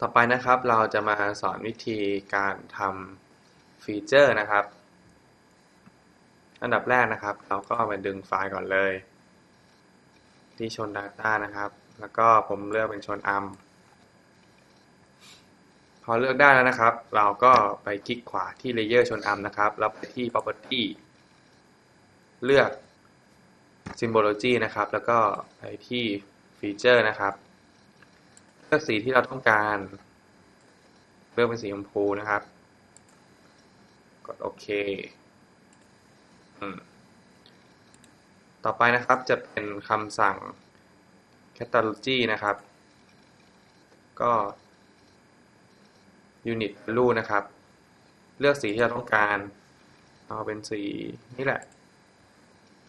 ต่อไปนะครับเราจะมาสอนวิธีการทำฟีเจอร์นะครับ อันดับแรกนะครับ เราก็มาดึงไฟล์ก่อนเลย ที่ชน Data นะครับ แล้วก็ผมเลือกเป็นชน ARM พอเลือกได้แล้วนะครับ เราก็ไปคลิกขวาที่ Layer ชน ARM นะครับ แล้วไปที่ Property เลือก Symbology นะครับ แล้วก็ไปที่ Feature นะครับ อกสีที่เราต้องการ เลือกเป็นสีชมพูนะครับ กดโอเคอต่อไปนะครับจะเป็นคำสั่ง Catalog นะครับ ก็ Unit Value นะครับ เลือกสีที่เราต้องการ เอาเป็นสีนี่แหละ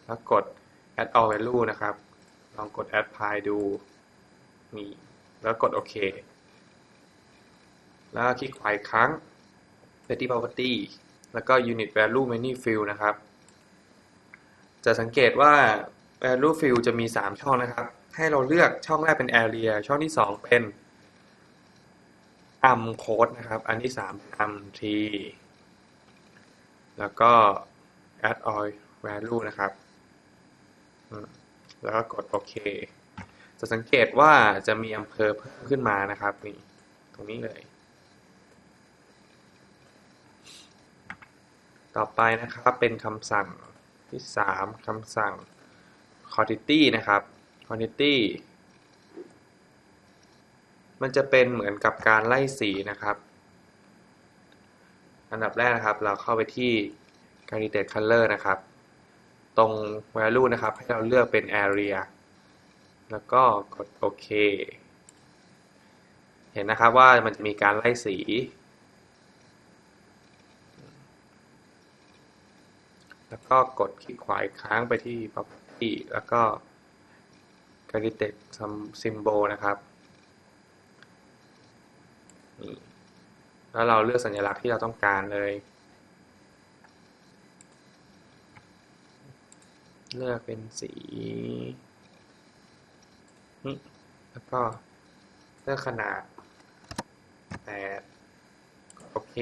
แล้วกด Add All Value นะครับ ลองกด Apply ดู นี่ แล้วกดโอเค แล้วคลิกขวาอีกครั้งไปที่ property แล้วก็ unit value many field นะครับ จะสังเกตว่า value field จะมี 3 ช่องนะครับ ให้เราเลือกช่องแรกเป็น area ช่องที่ 2 เป็น um code นะครับ อันที่3เป็น um t แล้วก็ add all value นะครับ แล้วก็กดโอเค จะสังเกตว่าจะมีอำเภอเพิ่มขึ้นมานะครับนี่ตรงนี้เลย ต่อไปนะครับเป็นคำสั่งที่ 3คำสั่ง quantity นะครับ quantity มันจะเป็นเหมือนกับการไล่สีนะครับ อันดับแรกนะครับ เราเข้าไปที่ candidate color นะครับ ตรง value นะครับ ให้เราเลือกเป็น area แล้วก็กดโอเค เห็นนะครับว่ามันจะมีการไล่สี แล้วก็กดคลิกขวาอีกครั้งไปที่ property แล้วก็ create some symbol นะครับแล้วเราเลือกสัญลักษณ์ที่เราต้องการเลย เลือกเป็นสี แล้วก็เลือกขนาดแปดโอเค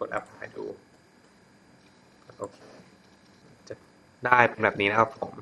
กด apply ดู โอเค จะได้เป็นแบบนี้นะครับผม